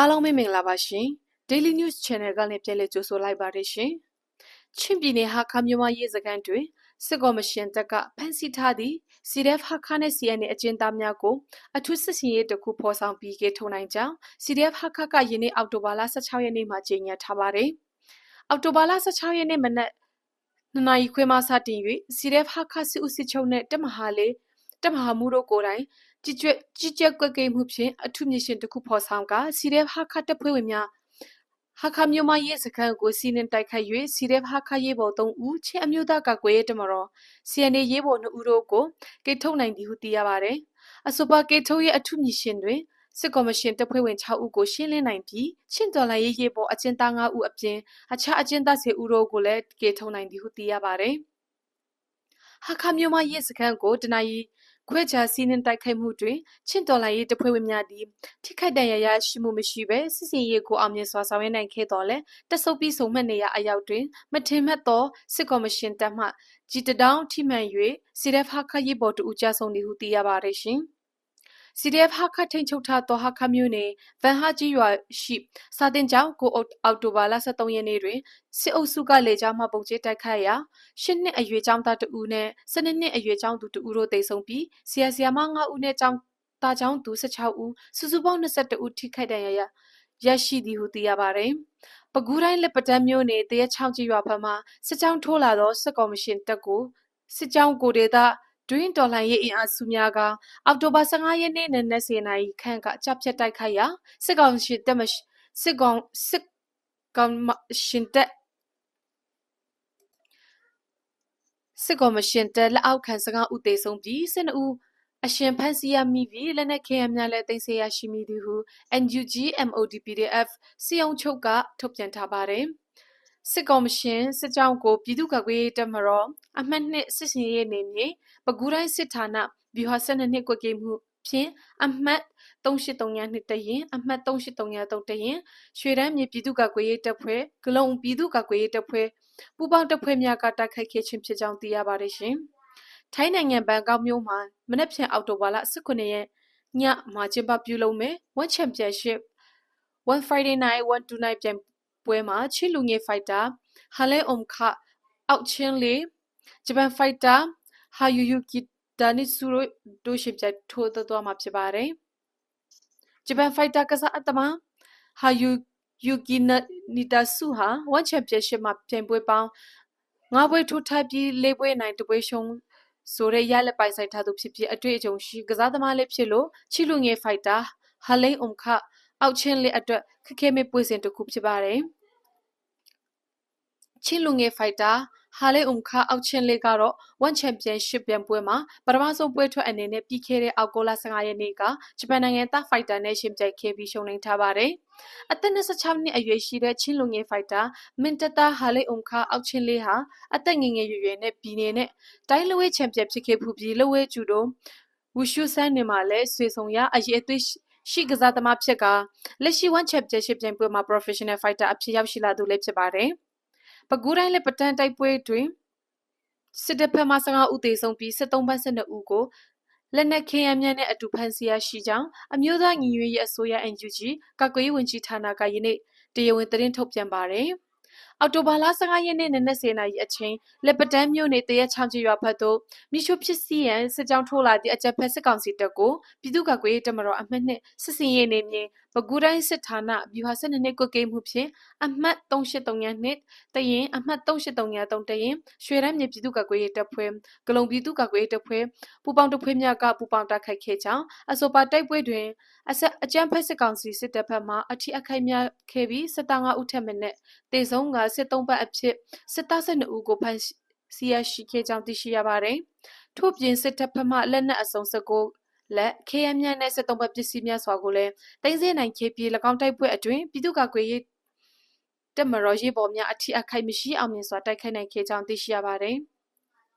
အားလုံးပဲမင်္ဂလာပါရှင် Daily News Channel ကနေပြန်လည်ကြိုဆိုလိုက်ပါတယ်ရှင်ချင်းပြည်နယ်ဟာခမြို့မရေးစခန်းတွင်စစ်ကော်မရှင်တပ်ကဖမ်းဆီးထားသည့် CDF ဟာခနဲ့ CN အကျဉ်းသားများကိုအထူးစစ်စင်ရေးတစ်ခုဖော်ဆောင်ပြီးကေထုံနိုင်ကြောင်း CDF ဟာခကယင်းနေ့အောက်တိုဘာလ16ရက်နေ့မှာကြေညာထားပါတယ်အောက်တိုဘာလ16ရက်နေ့မနက်နှစ်နာရီခွဲမှစတင်၍ CDF ဟာခစစ်ဦးစစ်ချုပ်နဲ့တမဟာလေး တမဟာမှုတို့ကိုယ်တိုင်ကြည်ကြွကြီးကြပ်ကွက်ကိမှုဖြင့်အထုမြရှင်တစ်ခုဖော်ဆောင်ကစီရဲဟာခတပ်ဖွဲ့ဝင်များဟာခမြို့မရေးစခန်းကိုစီးနှင်တိုက်ခိုက်၍စီရဲဟာခရေးပေါ်3ဦးချင်းအမျိုးသားကကွယ်တမတော် CNA ရေးပေါ်2ဦးတို့ကိုကိထုတ်နိုင်သည်ဟုသိရပါတယ်။အဆိုပါကိထုတ်ရဲ့အထုမြရှင်တွင်စစ်ကော်မရှင်တပ်ဖွဲ့ဝင်6ဦးကိုရှင်းလင်းနိုင်ပြီးချင်းတော်လိုင်းရေးရေးပေါ်အကျဉ်းသား9ဦးအပြင်အခြားအကျဉ်းသား10ဦးတို့ကိုလည်းကေထုံနိုင်သည်ဟုသိရပါတယ်။ဟာခမြို့မရေးစခန်းကိုတနအီ ခွဲခြားစီးနှင်းတိုက်ခိုက်မှုတွင်ချင်းတော်လိုင်းရေးတပ်ဖွဲ့ဝင်များသည်ထိခိုက်ဒဏ်ရာရရှိမှုမရှိဘဲစစ်စင်ရေးကိုအောင်မြင်စွာဆောင်ရွက်နိုင်ခဲ့တော်လဲတဆုပ်ပြီးဆုံမှတ်နေရအရောက်တွင်မထင်မှတ်သောစစ်ကော်မရှင်တပ်မှကြည်တတောင်းထိမှန်၍စီရက်ဖခရေးပေါ်တူကြဆုံးသည်ဟုသိရပါတယ်ရှင်။ CDF ဟာခထိန်ချုပ်ထားသောဟာခမျိုးနယ်ဗန်ဟာကြီးရွာရှိစာတင်ကျောင်းကိုအောက်တိုဘာလ23ရက်နေ့တွင်စစ်အုပ်စုကလေကြောင်းမှပုံကျဲတိုက်ခိုက်ရာရှစ်နှစ်အရွယ်ကျောင်းသားတဦးနဲ့၁၂နှစ်အရွယ်ကျောင်းသူတဦးတို့တိတ်ဆုံပြီးဆရာဆရာမ9ဦးနဲ့ကျောင်းသားကျောင်းသူ16ဦးစုစုပေါင်း22ဦးထိခိုက်ဒဏ်ရာရရရှိသည်ဟုသိရပါတယ်။ပကူးတိုင်းလက်ပတန်းမျိုးနယ်တရချောင်းကြီးရွာဘက်မှစစ်ကြောင်းထိုးလာသောစစ်ကော်မရှင်တပ်ကိုစစ်ကြောင်းကိုဒေသ တွင်းတော်လှန်ရေးအင်အားစုများကအောက်တိုဘာ15ရက်နေ့နနက်10:00နာရီခန့်ကကြဖြတ်တိုက်ခိုက်ရာစစ်ကောင်စီတပ်မစစ်ကောင်စစ်ကောင်ရှင်တပ်စစ်ကော်မရှင်တပ်လက်အောက်ခံစကားဦးသေးဆုံးပြီး12ဦးအရှင်ဖန်စီရမိပြီးလက်နက်ခဲယမ်းများလည်းတင်ဆက်ရရှိမိသည်ဟု NUG MODPDF စီယုံချုပ်ကထုတ်ပြန်ထားပါတယ်။ စစ်ကော်မရှင်စစ်ကြောင်းကိုပြည်သူ့ကာကွယ်ရေးတပ်မတော်အမှတ်နှစ်စစ်စင်ရေးနေမြေပဲခူးတိုင်းစစ်ဌာနဗျူဟာ12နှစ်ကွက်ကိမှုဖြင့်အမှတ်3839နှစ်တရင်အမှတ်3833တရင်ရွှေတန်းမြေပြည်သူ့ကာကွယ်ရေးတပ်ဖွဲ့ဂလုံပြည်သူ့ကာကွယ်ရေးတပ်ဖွဲ့ပူးပေါင်းတပ်ဖွဲ့များကတိုက်ခိုက်ခဲ့ခြင်းဖြစ်ကြောင်းသိရပါတယ်ရှင်။ထိုင်းနိုင်ငံဘန်ကောက်မြို့မှာမနက်ဖြန်အောက်တိုဘာလ18ရက်ညမှာကျင်းပပြုလုပ်မယ် One Championship One Friday Night One Tonight ပြိုင် ပွဲမှာချီလူငယ်ဖိုက်တာဟာလဲအုံခအောက်ချင်းလေးဂျပန်ဖိုက်တာဟာယူယူကီဒါနစ်ဆူရိုတို့ရှိပြထိုးသွားမှာဖြစ်ပါတယ်ဂျပန်ဖိုက်တာကစားအတမဟာယူယူကီနီတာဆူဟာဝန်ချန်ပီယံရှစ်မှာပြိုင်ပွဲပေါင်းငါးပွဲထိုးထပ်ပြီးလေးပွဲနိုင်တပွဲရှုံးဆိုတဲ့ရလက်ပိုင်ဆိုင်ထားသူဖြစ်ဖြစ်အတွေ့အကြုံရှိကစားသမားလေးဖြစ်လို့ချီလူငယ်ဖိုက်တာဟာလိန်အုံခအောက်ချင်းလေးအတွက်ခက်ခဲမဲ့ပွဲစဉ်တစ်ခုဖြစ်ပါတယ်။ ချင်းလူငယ်ဖိုက်တာဟာလေအုံခါအောက်ချင်းလေးကတော့ One Championship ပြိုင်ပွဲမှာပထမဆုံးပွဲထွက်အနေနဲ့ပြီးခဲ့တဲ့အောက်တိုဘာ15ရက်နေ့ကဂျပန်နိုင်ငံသားဖိုက်တာနဲ့ရှင်ပြိုင်ခဲ့ပြီးရှုံးနိမ့်ထားပါတယ်။အသက်26နှစ်အရွယ်ရှိတဲ့ချင်းလူငယ်ဖိုက်တာမင်တတာဟာလေအုံခါအောက်ချင်းလေးဟာအသက်ငယ်ငယ်ရွယ်ရွယ်နဲ့ပြည်နေနဲ့တိုင်းလဝဲချန်ပီယံဖြစ်ခဲ့ဖူးပြီးလဝဲကျူတို့ဝူရှုဆန်းနေမှာလဲဆွေဆောင်ရအရေးအသွေးရှိကစားသမားဖြစ်ကလက်ရှိ One Championship ပြိုင်ပွဲမှာ Professional Fighter အဖြစ်ရောက်ရှိလာသူလည်းဖြစ်ပါတယ်။ ပဲခူးတိုင်းလက်ပတန်းတိုက်ပွဲတွင်စစ်တပ်ဖက်မှ15ဦးသေဆုံးပြီး73ဘတ်12ဦးကိုလက်နက်ခဲယမ်းများနဲ့အတူဖမ်းဆီးရရှိကြောင်းအမျိုးသားညီညွတ်ရေးအစိုးရ NUG ကာကွယ်ရေးဝန်ကြီးဌာနကယနေ့တရားဝင်သတင်းထုတ်ပြန်ပါတယ်။ အော်တိုဘာလ15ရက်နေ့နနက်10:00နာရီအချိန်လက်ပတန်းမြို့နယ်တရက်ချောင်းကြီးရွာဘက်သို့မိရှုဖြစ်စီရန်စစ်ကြောင်းထိုးလာသည့်အကြက်ဖက်စစ်ကောင်စီတပ်ကိုပြည်သူ့ကာကွယ်ရေးတပ်မတော်အမှတ်နှစ်စစ်စင်ရေးနေမြေပဲခူးတိုင်းစစ်ဌာနဗျူဟာ12နှစ်ကွက်ကိမှုဖြင့်အမှတ်3832နှစ်တရင်အမှတ်3833တရင်ရွှေရမ်းမြေပြည်သူ့ကာကွယ်ရေးတပ်ဖွဲ့ဂလုံပြည်သူ့ကာကွယ်ရေးတပ်ဖွဲ့ပူပေါင်းတပ်ဖွဲ့များကပူပေါင်းတိုက်ခိုက်ခဲ့ကြောင်းအဆိုပါတိုက်ပွဲတွင်အဆက်အကြမ်းဖက်စစ်ကောင်စီစစ်တပ်ဘက်မှအထီးအခိုက်များခဲ့ပြီးစစ်သား5ဦးထက်မနည်းတေဆုံးကစစ်သုံးပတ်အဖြစ်စစ်သား12ဦးကိုဖမ်းဆီးရရှိခဲ့ကြောင်းသိရှိရပါတယ်။ထို့ပြင်စစ်တပ်ဖက်မှလက်နက်အစုံ19လက်ခေယမြတ်နဲ့စစ်သုံးပတ်ပစ္စည်းများစွာကိုလည်းတိုင်းစဲနိုင်ခဲ့ပြီး၎င်းတိုက်ပွဲအတွင်းပြည်သူ့ကာကွယ်ရေးတပ်မတော်ရေးပေါ်များအထီးအခိုက်မရှိအောင်မြင်စွာတိုက်ခိုက်နိုင်ခဲ့ကြောင်းသိရှိရပါတယ်။